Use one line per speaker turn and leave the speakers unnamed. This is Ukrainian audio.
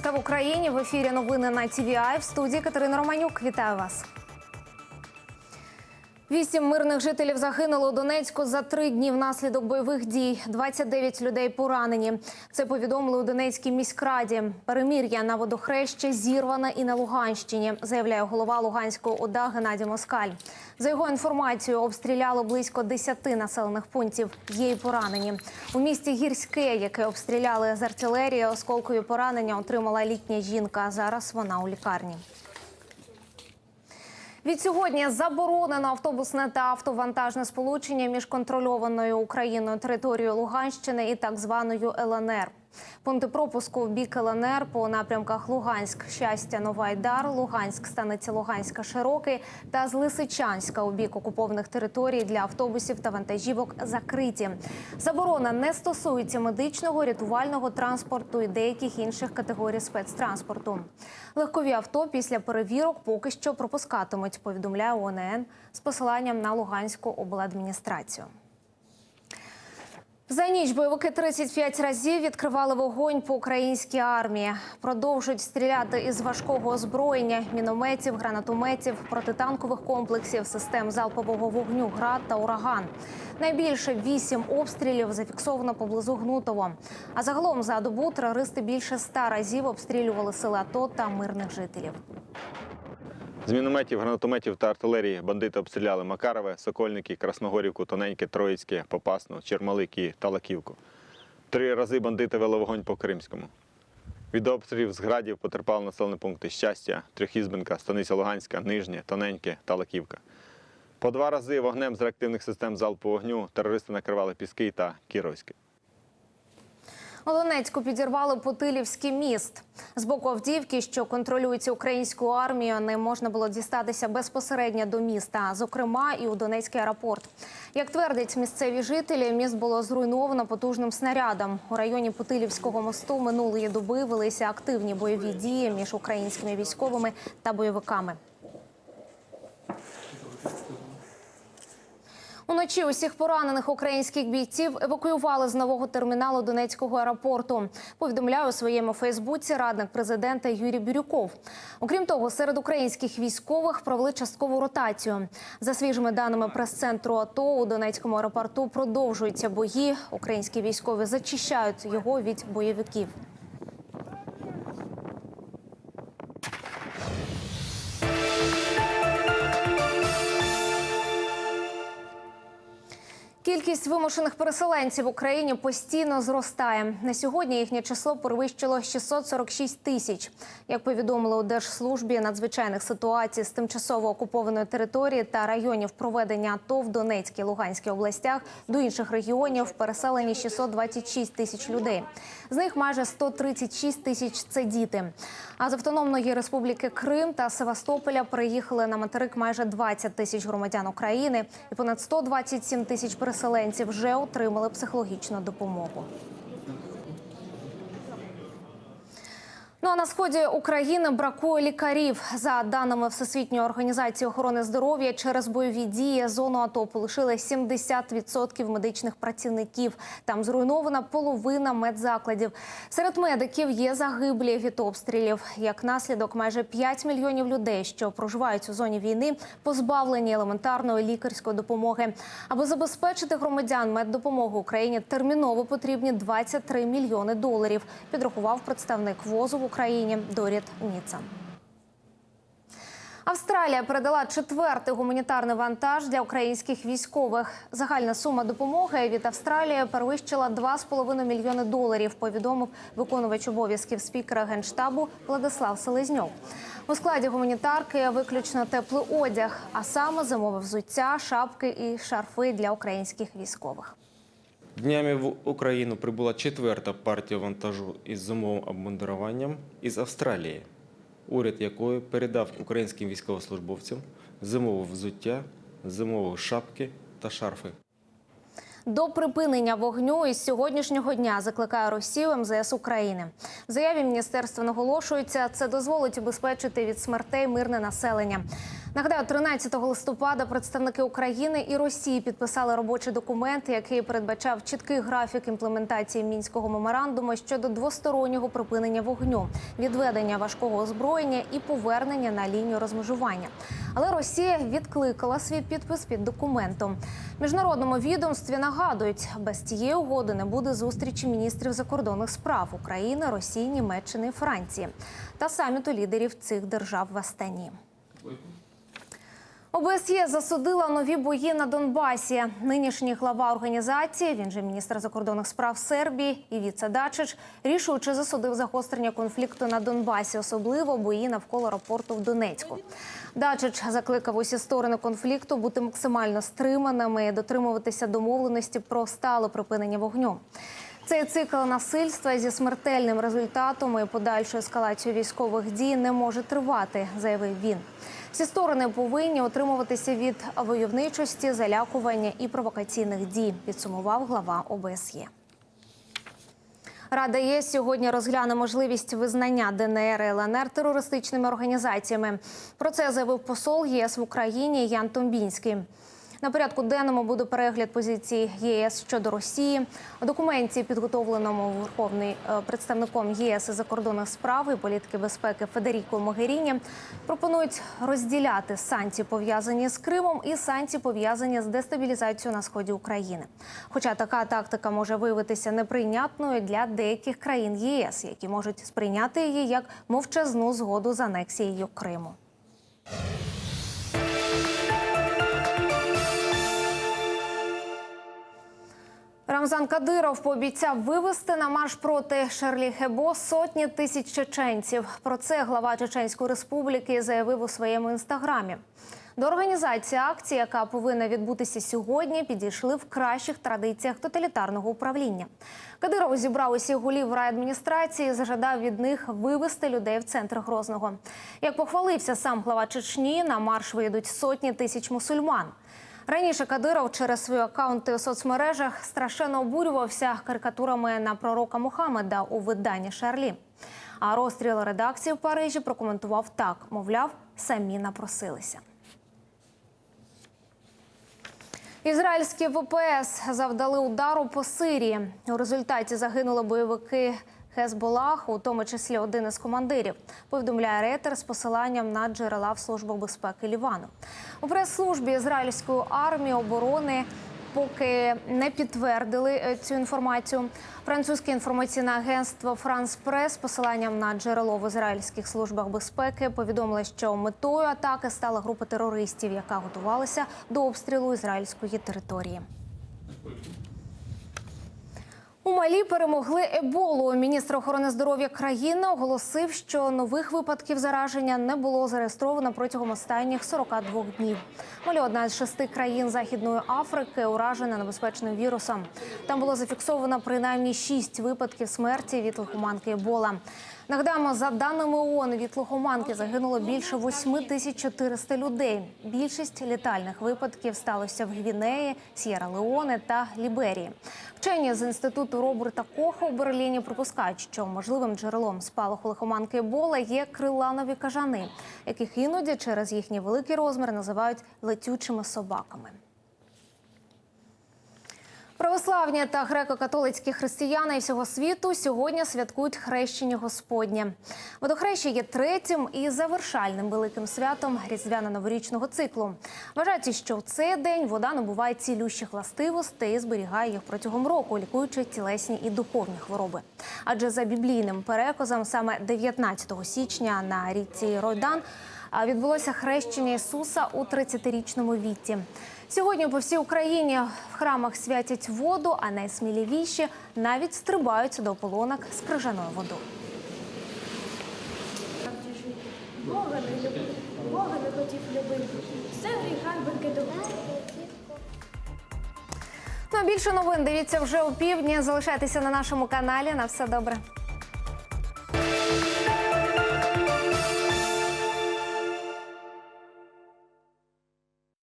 12 в Україні. В ефірі новини на TVI. В студії Катерина Романюк. Вітаю вас. Вісім мирних жителів загинуло у Донецьку за три дні внаслідок бойових дій. 29 людей поранені. Це повідомили у Донецькій міськраді. Перемір'я на водохрещі зірване і на Луганщині, заявляє голова Луганської ОДА Геннадій Москаль. За його інформацією, обстріляло близько 10 населених пунктів. Є й поранені. У місті Гірське, яке обстріляли з артилерії, осколкові поранення отримала літня жінка. Зараз вона у лікарні. Від сьогодні заборонено автобусне та автовантажне сполучення між контрольованою Україною територією Луганщини і так званою ЛНР. Пункти пропуску бік ЛНР по напрямках Луганськ, Щастя, Новайдар, Луганськ, станиця Луганська, Широкий та з Лисичанська у бік окупованих територій для автобусів та вантажівок закриті. Заборона не стосується медичного, рятувального транспорту і деяких інших категорій спецтранспорту. Легкові авто після перевірок поки що пропускатимуть, повідомляє ОНН з посиланням на Луганську обладміністрацію. За ніч бойовики 35 разів відкривали вогонь по українській армії. Продовжують стріляти із важкого озброєння, мінометів, гранатометів, протитанкових комплексів, систем залпового вогню, град та ураган. Найбільше вісім обстрілів зафіксовано поблизу Гнутово. А загалом за добу терористи більше ста разів обстрілювали сили АТО та мирних жителів.
З мінометів, гранатометів та артилерії бандити обстріляли Макарове, Сокольники, Красногорівку, Тоненьке, Троїцьке, Попасну, Чермалики та Лаківку. Три рази бандити вели вогонь по Кримському. Від обстрілів з градів потерпали населені пункти Щастя, Трьохізбенка, Станиця Луганська, Нижнє, Тоненьке та Лаківка. По два рази вогнем з реактивних систем залпового вогню терористи накривали Піски та Кіровське.
У Донецьку підірвали Потилівський міст. З боку Авдіївки, що контролюється українською армією, не можна було дістатися безпосередньо до міста, зокрема і у Донецький аеропорт. Як твердять місцеві жителі, міст було зруйновано потужним снарядом. У районі Потилівського мосту минулої доби велися активні бойові дії між українськими військовими та бойовиками. Уночі усіх поранених українських бійців евакуювали з нового терміналу Донецького аеропорту. Повідомляє у своєму Фейсбуці радник президента Юрій Бирюков. Окрім того, серед українських військових провели часткову ротацію. За свіжими даними прес-центру АТО у Донецькому аеропорту продовжуються бої. Українські військові зачищають його від бойовиків. Кількість вимушених переселенців в Україні постійно зростає. На сьогодні їхнє число перевищило 646 тисяч. Як повідомили у Держслужбі надзвичайних ситуацій з тимчасово окупованої території та районів проведення АТО в Донецькій Луганській областях до інших регіонів переселені 626 тисяч людей. З них майже 136 тисяч це діти. А з автономної республіки Крим та Севастополя приїхали на материк майже 20 тисяч громадян України і понад 127 тисяч переселенців вже отримали психологічну допомогу. Ну а на сході України бракує лікарів. За даними Всесвітньої організації охорони здоров'я, через бойові дії зону АТО полишили 70% медичних працівників. Там зруйнована половина медзакладів. Серед медиків є загиблі від обстрілів. Як наслідок, майже 5 мільйонів людей, що проживають у зоні війни, позбавлені елементарної лікарської допомоги. Аби забезпечити громадян меддопомогу Україні, терміново потрібні 23 мільйони доларів. Підрахував представник ВОЗу в Україні Доріт Ніца. Австралія передала четвертий гуманітарний вантаж для українських військових. Загальна сума допомоги від Австралії перевищила 2,5 мільйони доларів. Повідомив виконувач обов'язків спікера генштабу Владислав Селезньов. У складі гуманітарки виключно теплий одяг, а саме зимове взуття, шапки і шарфи для українських військових.
Днями в Україну прибула четверта партія вантажу із зимовим обмундируванням із Австралії, уряд якої передав українським військовослужбовцям зимове взуття, зимові шапки та шарфи.
До припинення вогню із сьогоднішнього дня закликає Росію МЗС України. В заяві міністерства наголошується, це дозволить убезпечити від смертей мирне населення. Нагадаю, 13 листопада представники України і Росії підписали робочий документ, який передбачав чіткий графік імплементації мінського меморандуму щодо двостороннього припинення вогню, відведення важкого озброєння і повернення на лінію розмежування. Але Росія відкликала свій підпис під документом. Міжнародному відомстві нагадують, без цієї угоди не буде зустрічі міністрів закордонних справ України, Росії, Німеччини і Франції та саміту лідерів цих держав в Астані. ОБСЄ засудила нові бої на Донбасі. Нинішній глава організації, він же міністр закордонних справ Сербії і Дачич, рішуче засудив загострення конфлікту на Донбасі, особливо бої навколо аеропорту в Донецьку. Дачич закликав усі сторони конфлікту бути максимально стриманими, і дотримуватися домовленості про стале припинення вогню. Цей цикл насильства зі смертельним результатом і подальшою ескалацією військових дій не може тривати, заявив він. Всі сторони повинні отримуватися від войовничості, залякування і провокаційних дій. Підсумував глава ОБСЄ. Рада ЄС сьогодні розгляне можливість визнання ДНР і ЛНР терористичними організаціями. Про це заявив посол ЄС в Україні Ян Томбінський. На порядку денному буде перегляд позиції ЄС щодо Росії. У документі, підготовленому Верховний е, представником ЄС із закордонних справ і політики безпеки Федеріко Могеріні, пропонують розділяти санкції пов'язані з Кримом і санкції пов'язані з дестабілізацією на сході України. Хоча така тактика може виявитися неприйнятною для деяких країн ЄС, які можуть сприйняти її як мовчазну згоду з анексією Криму. Рамзан Кадиров пообіцяв вивести на марш проти Шерлі Хебо сотні тисяч чеченців. Про це глава Чеченської республіки заявив у своєму інстаграмі. До організації акції, яка повинна відбутися сьогодні, підійшли в кращих традиціях тоталітарного управління. Кадиров зібрав усіх голів райадміністрації, і зажадав від них вивести людей в центр Грозного. Як похвалився сам глава Чечні, на марш вийдуть сотні тисяч мусульман. Раніше Кадиров через свої акаунти у соцмережах страшенно обурювався карикатурами на пророка Мухаммеда у виданні Шарлі. А розстріл редакції в Парижі прокоментував так: мовляв, самі напросилися. Ізраїльські ВПС завдали удару по Сирії. У результаті загинули бойовики Хезболах, у тому числі один із командирів. Повідомляє Рейтер з посиланням на джерела в службу безпеки Лівану. У прес-службі ізраїльської армії оборони. Поки не підтвердили е, цю інформацію, французьке інформаційне агентство Франс Прес з посиланням на джерело в ізраїльських службах безпеки повідомило, що метою атаки стала група терористів, яка готувалася до обстрілу ізраїльської території. У Малі перемогли еболу. Міністр охорони здоров'я країни оголосив, що нових випадків зараження не було зареєстровано протягом останніх 42 днів. Малі одна з шести країн Західної Африки, уражена небезпечним вірусом. Там було зафіксовано принаймні шість випадків смерті від лихоманки ебола. Нагадаємо, за даними ООН, від лихоманки загинуло більше 8400 людей. Більшість літальних випадків сталося в Гвінеї, С'єра-Леоне та Ліберії. Вчені з інституту Роберта Коха у Берліні припускають, що можливим джерелом спалаху лихоманки Ебола є криланові кажани, яких іноді через їхній великий розмір називають летючими собаками. Православні та греко-католицькі християни всього світу сьогодні святкують хрещення Господнє. Водохреща є третім і завершальним великим святом різдвяно-новорічного циклу. Вважається, що в цей день вода набуває цілющих властивостей і зберігає їх протягом року, лікуючи тілесні і духовні хвороби. Адже за біблійним переказом саме 19 січня на річці Ройдан відбулося хрещення Ісуса у 30-річному віці. Сьогодні по всій Україні в храмах святять воду, а найсміливіші навіть стрибаються до ополонок з крижаною водою.
Бога не любив, Бога не хотів любити. Все в гріхах.
Ну більше новин дивіться вже у півдні. Залишайтеся на нашому каналі. На все добре.